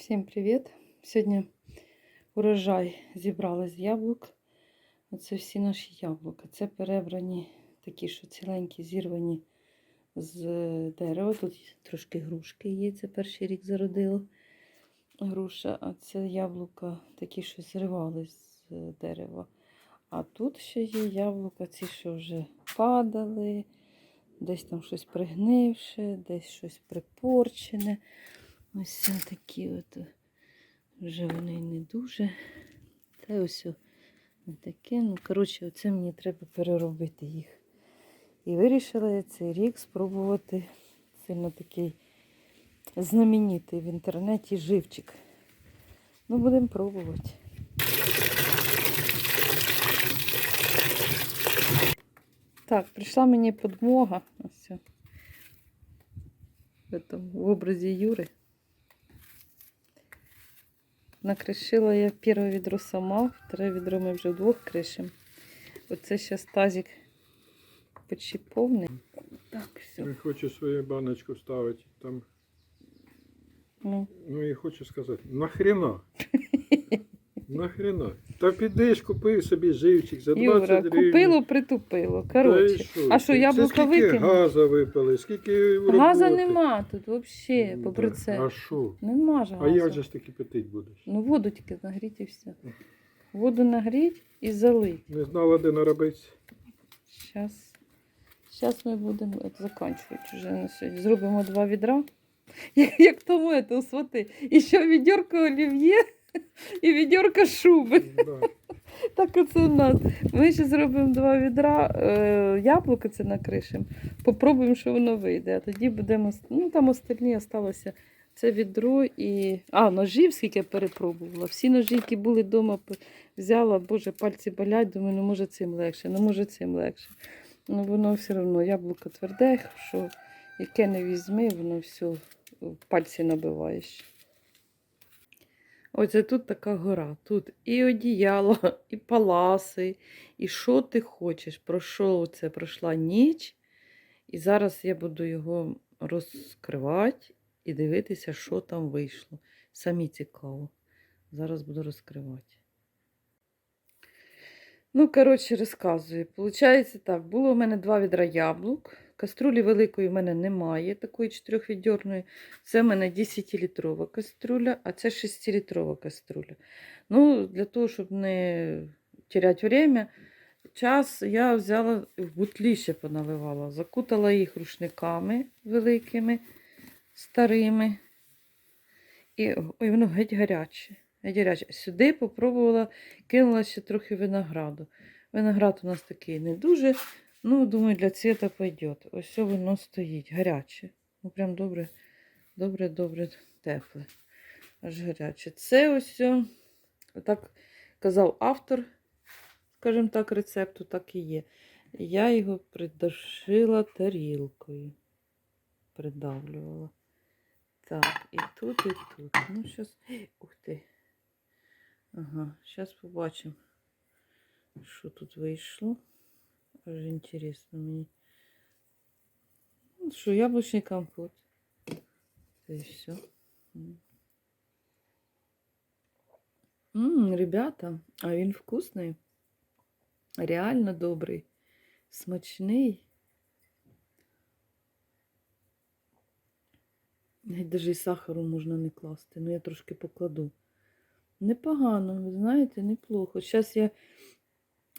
Всім привіт! Сьогодні урожай зібрали з яблук. Оце всі наші яблука. Це перебрані такі, що ціленькі, зірвані з дерева. Тут трошки грушки є, це перший рік зародило груша, а це яблука такі, що зривали з дерева. А тут ще є яблука, ці, що вже падали, десь там щось пригнивше, десь щось припорчене. Ось це такі от вже вони не дуже. Та ось о, таке. Ну, коротше, оце мені треба переробити їх. І вирішила я цей рік спробувати сильно такий знаменитий в інтернеті живчик. Ну, будемо пробувати. Так, прийшла мені подмога. Ось. В, в образі Юри. Накришила я перше відро сама, вторе відро ми вже вдвох кришимо. Оце зараз тазик почти повний. Так, все. Я хочу свою баночку ставити там. Ну, Ну і хочу сказати, нахрена? Нахрена? Та підеш, купи собі живчик за 20 Юра, гривень. купило, притупило. Та Коротше. А що, Це яблука скільки викинули? газа випили, скільки Газа нема тут взагалі, Ну, попри це. А що? Нема ж А газу. як же ж ти кипятить будеш? Ну, воду тільки нагріть і все. Воду нагріть і залить. Не знала, де наробитися? Зараз. Зараз ми будемо от, закінчувати вже на сьогодні. Зробимо два відра. Як, як тому це у свати. І ще відьорка олів'є і відьорка шуби. Да. Так оце у нас. Ми ще зробимо два відра, е, яблука це накришимо. Попробуємо, що воно вийде. А тоді будемо. Ну там остальні осталося. Це відро і. А, ножів, скільки я перепробувала. Всі ножі, які були вдома, взяла, боже, пальці болять, думаю, ну може цим легше, ну може цим легше. Ну воно все одно яблуко тверде, що яке не візьми, воно все пальці набиваєш. Оце тут така гора. Тут і одіяло, і паласи, і що ти хочеш. Пройшов це, пройшла ніч. І зараз я буду його розкривати і дивитися, що там вийшло. Самі цікаво. Зараз буду розкривати. Ну, коротше, розказую. Получається так, було в мене два відра яблук. Каструлі великої в мене немає, такої чотирьохвіддьорної. Це в мене 10-літрова каструля, а це 6-літрова каструля. Ну, для того, щоб не теряти время, час я взяла в бутлі ще поналивала, закутала їх рушниками великими, старими. І ой, воно геть гаряче. Геть гаряче. Сюди попробувала, кинула ще трохи винограду. Виноград у нас такий не дуже. Ну, думаю, для цвета пойдет. Ось все воно стоїть, гаряче. Ну, прям добре, добре, добре, тепле. Аж гаряче. Це ось, так казав автор, скажімо так, рецепту, так і є. Я його придушила тарілкою. Придавлювала. Так, і тут, і тут. Ну, зараз. Ух ти. Ага, зараз побачимо, що тут вийшло. Аж інтересно мені. Ну, що, яблучний компот. Це і все. Ммм, ребята, а він вкусний. Реально добрий. Смачний. Навіть і сахару можна не класти. Ну я трошки покладу. Непогано, ви знаєте, неплохо. Зараз я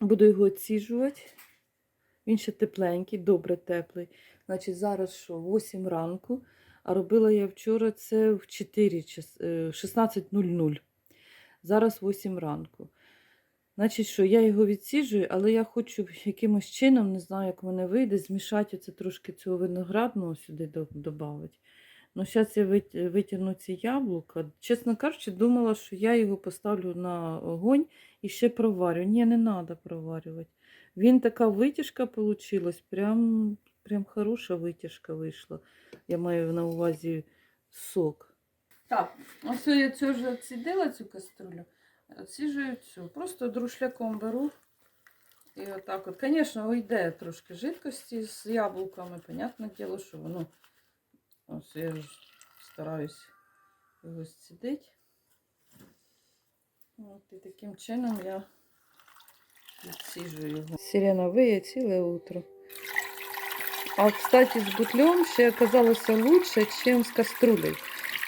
буду його оціжувати. Він ще тепленький, добре теплий. Значить, зараз що, 8 ранку, а робила я вчора це в 4 е, 16.00. Зараз 8 ранку. Значить, що я його відсіжую, але я хочу якимось чином, не знаю, як в мене вийде, змішати оце трошки цього виноградного сюди додати. Ну, зараз я витягну ці яблука. Чесно кажучи, думала, що я його поставлю на огонь і ще проварю. Ні, не треба проварювати. Він така витяжка вийшла, прям, прям хороша витяжка вийшла. Я маю на увазі сок. Так, ось я цю вже відсідила цю каструлю. Оціжую цю. Просто друшляком беру. І отак от. Звісно, йде трошки жидкості з яблуками. Понятне діло, що воно. Ось я ж стараюсь ось сидить. От, і таким чином я відсіжу його. Сирена виє ціле утро. А, кстати, з бутлем ще оказалося лучше, ніж з каструлею.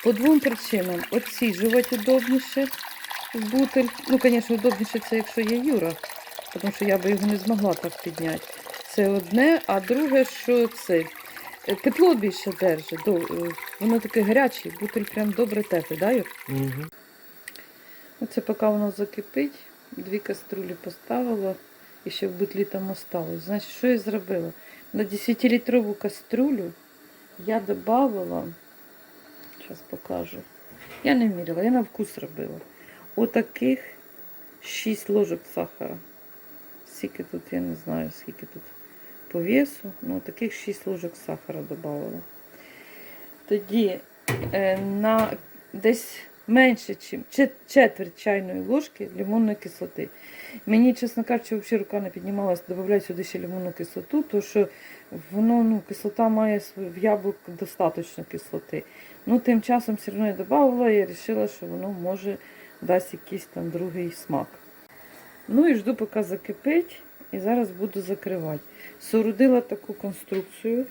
По двом причинам. Отсіжувати удобніше в бутель. Ну, звісно, удобніше це, якщо є Юра, тому що я би його не змогла так підняти. Це одне, а друге, що це тепло більше держить. е, Воно таке гаряче, бутель прям добре теплий, да, Юр? Угу. Оце поки воно закипить, дві каструлі поставила і ще в бутлі там осталось. Значить, що я зробила? На 10-літрову каструлю я додавала, зараз покажу. Я не міряла, я на вкус робила. Отаких 6 ложок сахара. Скільки тут, я не знаю, скільки тут по весу. Ну, таких 6 ложок сахара додавала. Тоді е, на десь менше, чим четверть чайної ложки лимонної кислоти. Мені, чесно кажучи, взагалі рука не піднімалася додавати сюди ще лимонну кислоту, тому що воно, ну, кислота має в яблук достатньо кислоти. Ну, тим часом все одно я додавала я вирішила, що воно може дасть якийсь там другий смак. Ну і жду, поки закипить, і зараз буду закривати. Соорудила таку конструкцію.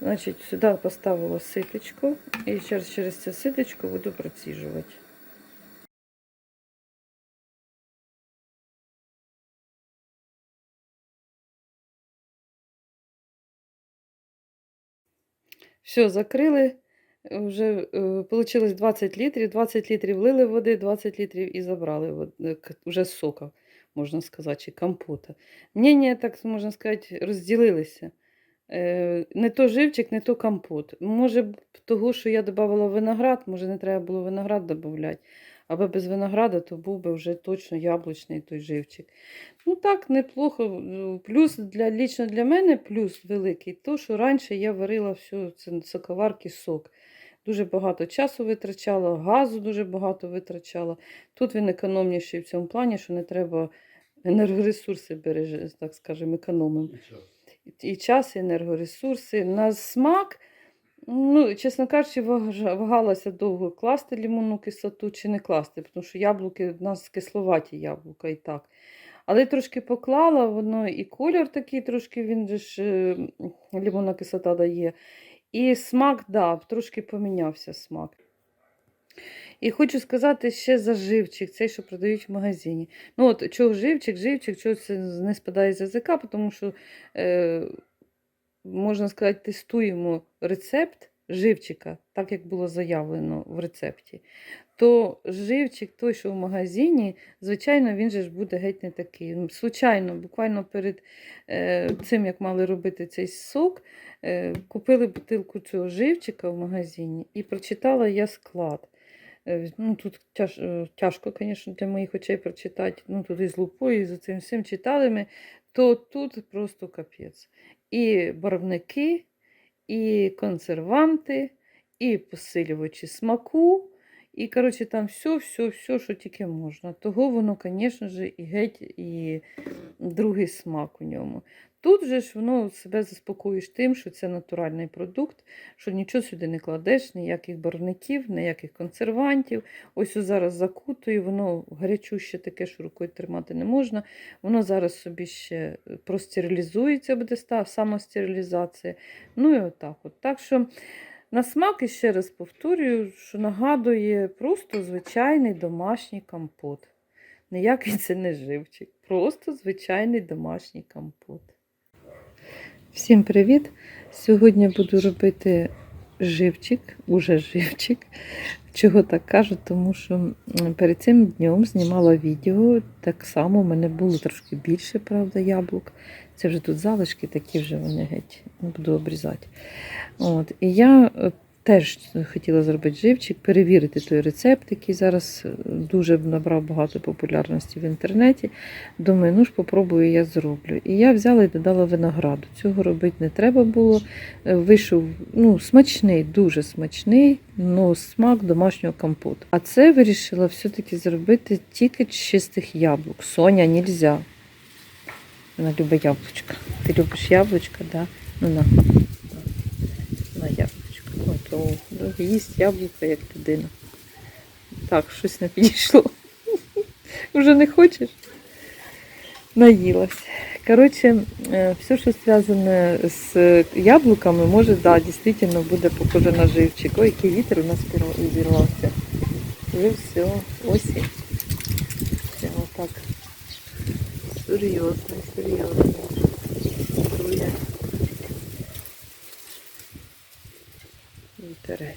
Значить, сюди поставила ситочку і через, через цю ситочку буду проціжувати. Все, закрили. Вже вийшло 20 літрів, 20 літрів влили води, 20 літрів і забрали вод- е, к- сока, можна сказати, чи компота. Мнення, так можна сказати, розділилися. Е, Не то живчик, не то компот. Може, того, що я додавала виноград, може не треба було виноград додавати. Аби без винограда, то був би вже точно яблучний той живчик. Ну так, неплохо. Ну, Плюс для, лічно для мене плюс великий, то, що раніше я варила всю соковарки сок. Дуже багато часу витрачала, газу дуже багато витрачала. Тут він економніший в цьому плані, що не треба енергоресурси береже, так скажемо, економимо і час, і енергоресурси. На смак, ну, чесно кажучи, вагалася довго класти лимонну кислоту чи не класти, тому що яблуки в нас кисловаті яблука і так. Але трошки поклала, воно і колір такий трошки, він же ж е, лимонна кислота дає. І смак, да, трошки помінявся смак. І хочу сказати ще за живчик, цей, що продають в магазині. Ну от чого живчик, живчик, чого це не спадає з язика, тому що, е, можна сказати, тестуємо рецепт живчика, так як було заявлено в рецепті. То живчик, той, що в магазині, звичайно, він же ж буде геть не такий. Ну, Случайно, буквально перед е, цим, як мали робити цей сок, е, купили бутилку цього живчика в магазині і прочитала я склад. Е, Ну, тут тяж, е, тяжко, звісно, для моїх очей прочитати. Ну, тут і з лупою, і з цим всім читали ми, то тут просто капець. І барвники, і консерванти, і посилювачі смаку. І, коротше, там все, все, все, що тільки можна. Того воно, звісно ж, і геть, і другий смак у ньому. Тут же ж воно себе заспокоїш тим, що це натуральний продукт, що нічого сюди не кладеш, ніяких барвників, ніяких консервантів. Ось зараз закутую, воно гарячуще таке, що рукою тримати не можна. Воно зараз собі ще е, простерилізується, буде самостерилізація. Ну і отак. От. Так що на смак, і ще раз повторюю, що нагадує просто звичайний домашній компот. Ніякий це не живчик, просто звичайний домашній компот. Всім привіт! Сьогодні буду робити живчик, уже живчик. Чого так кажу? Тому що перед цим днем знімала відео. Так само в мене було трошки більше, правда, яблук. Це вже тут залишки, такі вже вони геть буду обрізати. От. І я е, теж хотіла зробити живчик, перевірити той рецепт, який зараз е, дуже набрав багато популярності в інтернеті. Думаю, ну ж попробую, я зроблю. І я взяла і додала винограду. Цього робити не треба було. Е, Вийшов ну, смачний, дуже смачний, ну, смак домашнього компоту. А це вирішила все-таки зробити тільки чистих яблук. Соня, нельзя. Вона любить яблучка. Ти любиш яблучка, да? Ну на. Яблучко. Їсть яблука як людина. Так, щось не підійшло. Вже не хочеш? Наїлась. Коротше, е, все, що зв'язане з яблуками, може, да, дійсно буде похоже на живчик. Ой, який вітер у нас зірвався. Вже все, осінь. Прямо так. Серйозно, серйозно. Дує.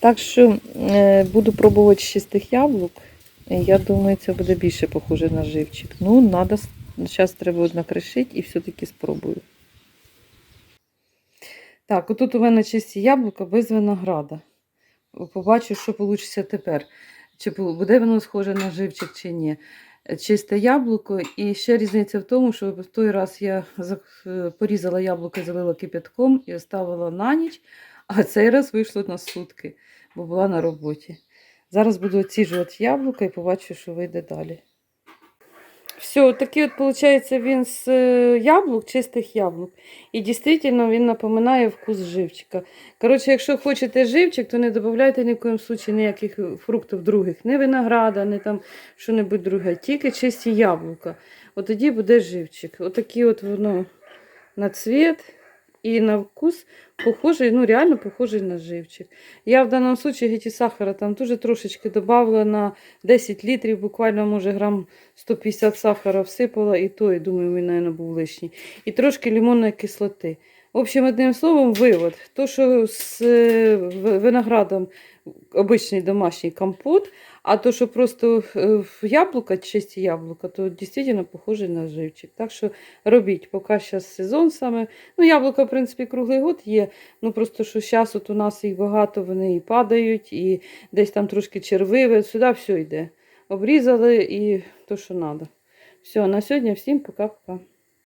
Так що е, буду пробувати чистих яблук. Я думаю, це буде більше похоже на живчик. Ну, надо, зараз треба накришити і все-таки спробую. Так, отут у мене чисті яблука без винограда. Побачу, що вийде тепер. Чи буде воно схоже на живчик, чи ні. Чисте яблуко. І ще різниця в тому, що в той раз я е, порізала яблуко, залила кипятком і оставила на ніч, а цей раз вийшло на сутки, бо була на роботі. Зараз буду оціжувати яблука і побачу, що вийде далі. Все, такий от виходить він з е, яблук, чистих яблук. І дійсно він напоминає вкус живчика. Коротше, якщо хочете живчик, то не додавайте ні в коїм случаї ніяких е, фруктів других. Не винограда, не там що-небудь друге, тільки чисті яблука. От тоді буде живчик. Отакий от воно на цвіт і на вкус похожий, ну реально похожий на живчик. Я в даному случаї геті сахара там дуже трошечки додавала на 10 літрів, буквально, може, грам 150 сахара всипала, і то, і думаю, він, мабуть, був лишній. І трошки лимонної кислоти. В общем, одним словом, вивод. То, що з е, виноградом обичний домашній компот, а то, що просто яблука, чисті яблука, то дійсно похоже на живчик. Так що робіть, поки зараз сезон саме. Ну, яблука, в принципі, круглий год є. Ну просто що зараз от у нас їх багато, вони і падають, і десь там трошки червиве, сюди все йде. Обрізали і то, що треба. Все, на сьогодні всім пока-пока.